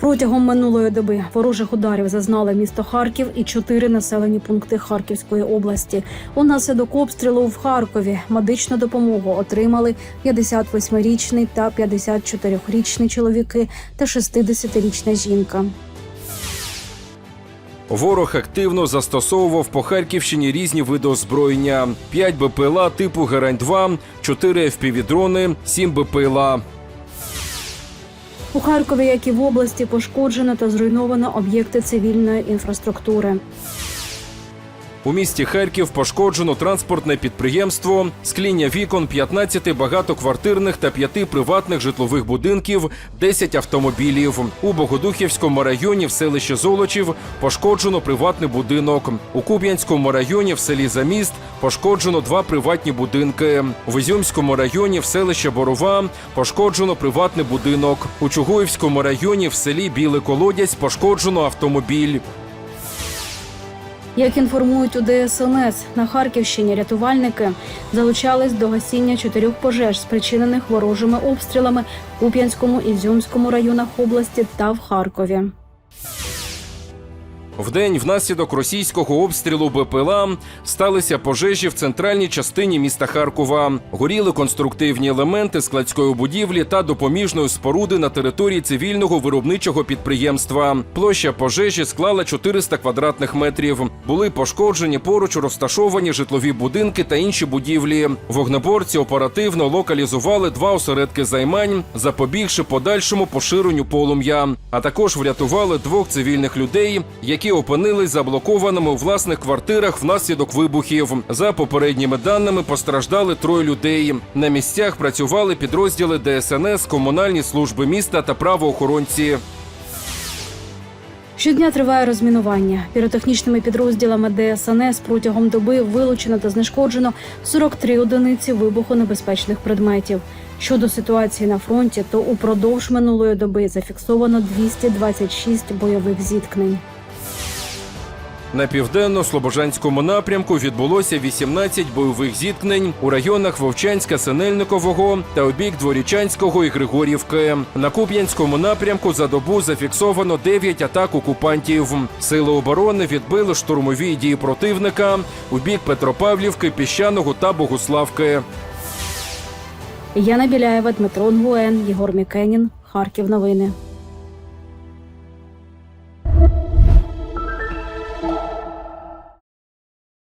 Протягом минулої доби ворожих ударів зазнали місто Харків і чотири населені пункти Харківської області. Унаслідок обстрілу в Харкові медичну допомогу отримали 58-річний та 54-річний чоловіки та 60-річна жінка. Ворог активно застосовував по Харківщині різні види озброєння: 5 БПЛА типу Герань-2, 4 FPV-дрони, 7 БПЛА. У Харкові, як і в області, пошкоджено та зруйновано об'єкти цивільної інфраструктури. У місті Харків пошкоджено транспортне підприємство, скління вікон 15 багатоквартирних та 5 приватних житлових будинків, 10 автомобілів. У Богодухівському районі в селищі Золочів пошкоджено приватний будинок. У Куб'янському районі в селі Заміст пошкоджено два приватні будинки. В Ізюмському районі в селищі Борова пошкоджено приватний будинок. У Чугуївському районі в селі Білий Колодязь пошкоджено автомобіль. Як інформують у ДСНС, на Харківщині рятувальники залучались до гасіння чотирьох пожеж, спричинених ворожими обстрілами у Куп'янському і Зюмському районах області та в Харкові. Вдень внаслідок російського обстрілу БПЛА сталися пожежі в центральній частині міста Харкова. Горіли конструктивні елементи складської будівлі та допоміжної споруди на території цивільного виробничого підприємства. Площа пожежі склала 400 квадратних метрів. Були пошкоджені поруч розташовані житлові будинки та інші будівлі. Вогнеборці оперативно локалізували два осередки займань, запобігши подальшому поширенню полум'я, а також врятували двох цивільних людей, які опинились заблокованими у власних квартирах внаслідок вибухів. За попередніми даними постраждали троє людей. На місцях працювали підрозділи ДСНС, комунальні служби міста та правоохоронці. Щодня триває розмінування. Піротехнічними підрозділами ДСНС протягом доби вилучено та знешкоджено 43 одиниці вибухонебезпечних предметів. Щодо ситуації на фронті, то упродовж минулої доби зафіксовано 226 бойових зіткнень. На південно-слобожанському напрямку відбулося 18 бойових зіткнень у районах Вовчанська, Синельникового та у бік Дворічанського і Григорівки. На Куп'янському напрямку за добу зафіксовано 9 атак окупантів. Сили оборони відбили штурмові дії противника у бік Петропавлівки, Піщаного та Богуславки. Яна Біляєва, Дмитро Нгуен, Єгор Мікенін. Харків новини.